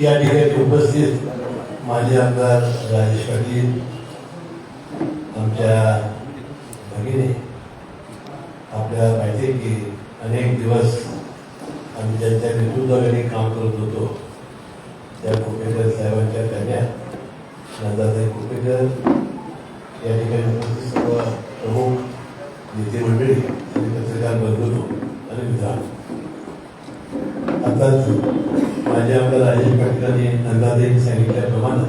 या ठिकाणी उपस्थित माजी आमदार राजेश पाटील आमच्या भगिनी आपल्याला माहिती आहे की अनेक दिवस आम्ही ज्यांच्या नेतृत्वाखाली काम करत होतो. त्या कुपेकर साहेबांच्या कन्या नंदाताई कुपेकर या ठिकाणी उपस्थित सर्व प्रमुख नेते मंडळी आणि पत्रकार बंधू आणि मित्रांनो आताच माझे आपल्या राजेश पाटील यांनी सांगितल्याप्रमाणे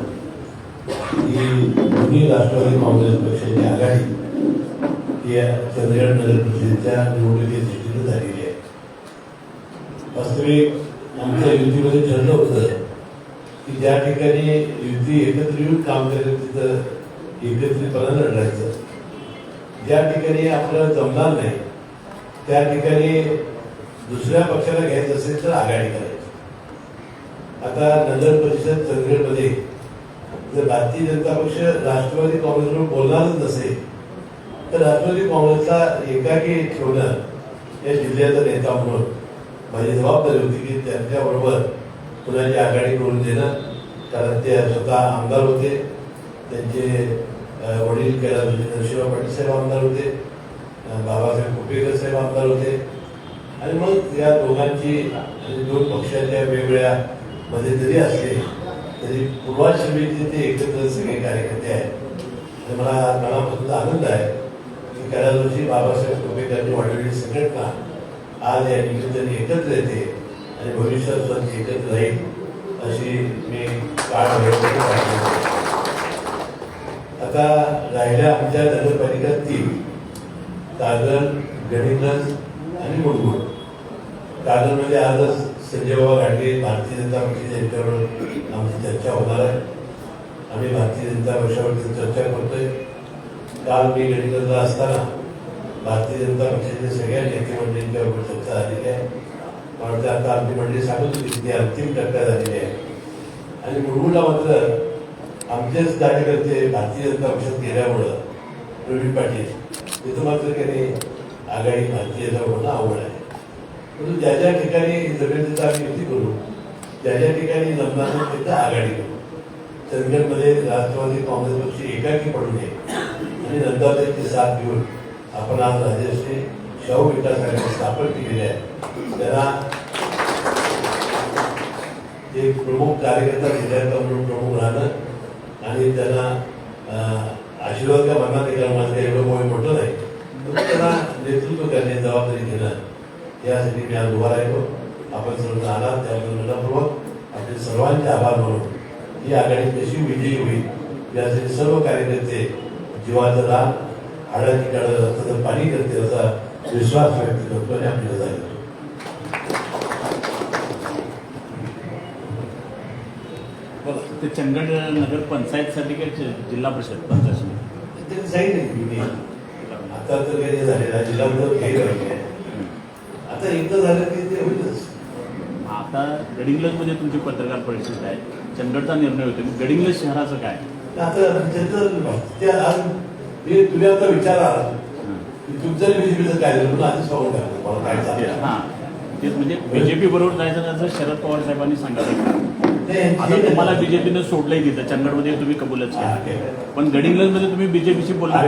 की दोन्ही राष्ट्रवादी काँग्रेस पक्षाची आघाडी ही या नगर परिषदेच्या निवडणुकीत दृष्टीने झालेली आहे. वास्तविक आमच्या युतीमध्ये ठरलं होतं की ज्या ठिकाणी युती एकत्र येऊन काम करेल तिथं एकत्रितपणा लढायचं. ज्या ठिकाणी आपल्याला जमणार नाही त्या ठिकाणी दुसऱ्या पक्षाला घ्यायचं असेल तर आघाडी करायची. आता नगर परिषद चंदगडमध्ये जर भारतीय जनता पक्ष राष्ट्रवादी काँग्रेसवर बोलणारच नसेल तर राष्ट्रवादी काँग्रेसला एकाकी ठेवणं या जिल्ह्याचा नेता म्हणून माझी जबाबदारी होती की त्यांच्याबरोबर कुणाची आघाडी करून देणं. कारण ते स्वतः आमदार होते. त्यांचे वडील कैलास नरशिंह पाटील साहेब आमदार होते. बाबासाहेब कुपेकर साहेब आमदार होते. आणि मग या दोघांची दोन पक्षाच्या वेगवेगळ्या मध्ये जरी असले तरी पूर्वाश्रमीचे ते एकत्र सगळे कार्यकर्ते आहेत. तर मला मनापासून आनंद आहे की कैलासवर्षी बाबासाहेब आंबेडकरांनी वाढवलेली संघटना आज या निमित्ताने एकत्र येते आणि भविष्यात सुद्धा एकत्र राहील अशी मी काळ आता राहिल्या आमच्या नगरपालिका तीन कागल गणितगंज आणि मुलगुड दादरमध्ये आजच संजय बाबा भारतीय जनता पक्षाच्या यांच्यावर आमची चर्चा होणार आहे. आम्ही भारतीय जनता पक्षावरती चर्चा करतोय. काल मी गणितगंजला असताना भारतीय जनता पक्षाच्या सगळ्या नेते मंडळींच्यावर चर्चा झालेली आहे. मला वाटतं आता आमची मंडळी सांगत होती ती अंतिम टप्प्यात झालेली आहे. आणि मुरगुडला मात्र आमचेच कार्यकर्ते भारतीय जनता पक्षात गेल्यामुळं प्रवीण पाटील तिथं मात्र काही आघाडी भारतीय जनता पक्षाला आवड आहे. परंतु ज्या ज्या ठिकाणी जमेल तिथं आम्ही युती करू ज्या ज्या ठिकाणी जमणार नाही तिथं आघाडी करू चंदगडमध्ये राष्ट्रवादी काँग्रेस पक्ष एकाकी पडू नये. आणि नंदाताईची साथ घेऊन आपण आज राजश्री शाहू विकास आघाडी स्थापन केलेली आहे. त्यांना एक प्रमुख कार्यकर्ता जिल्ह्याचा म्हणून प्रमुख राहणं आणि त्यांना आशीर्वाद का म्हणणार एवढं मोठं मोठं नाही त्यांना नेतृत्व करण्याची जबाबदारी घेणं यासाठी मी आज उभा राहिलो. आपण सर्व आलात त्याबद्दल मनपूर्वक आपले सर्वांचे आभार मानून ही आघाडी कशी विजयी होईल यासाठी सर्व कार्यकर्ते जीवाचं रान हाडाची काढत रक्ताचं पाणी करतील असा विश्वास व्यक्त करतो आणि आपल्याला जाईल ते चंदगड नगर पंचायतसाठी काय जिल्हा परिषद पंचायत सांगितलं आता तर काही झालेला जिल्ह्यामध्ये काही राहिले आता एकदा झालं की ते होईलच. आता गडिंग्लजमध्ये तुमची पत्रकार परिषद आहे. चंदगडचा निर्णय होतो गडिंग्लज शहराचं काय? आता त्याचं ते आज मी तुम्ही आता विचारा की तुमचं बीजेपीचं काय झालं म्हणून आधीच सांगून टाकलं मला काय झालं? हा. तेच म्हणजे बीजेपी बरोबर जायचं त्याचं शरद पवार साहेबांनी सांगितलं. आता तुम्हाला बीजेपीनं सोडलंय तिथं चंदगडमध्ये तुम्ही कबूलच केलं. पण गडिंग्लजमध्ये तुम्ही बीजेपीशी बोलला.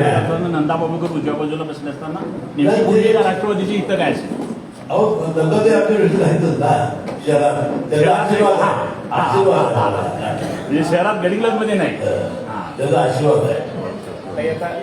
नंदा बाबूकर उजव्या बाजूला बसले असताना नेमकी राष्ट्रवादीची इथं काय असेल? अहो ना शहरात. आशीर्वाद आशीर्वाद. म्हणजे शहरात नाही. त्याचा आशीर्वाद आहे.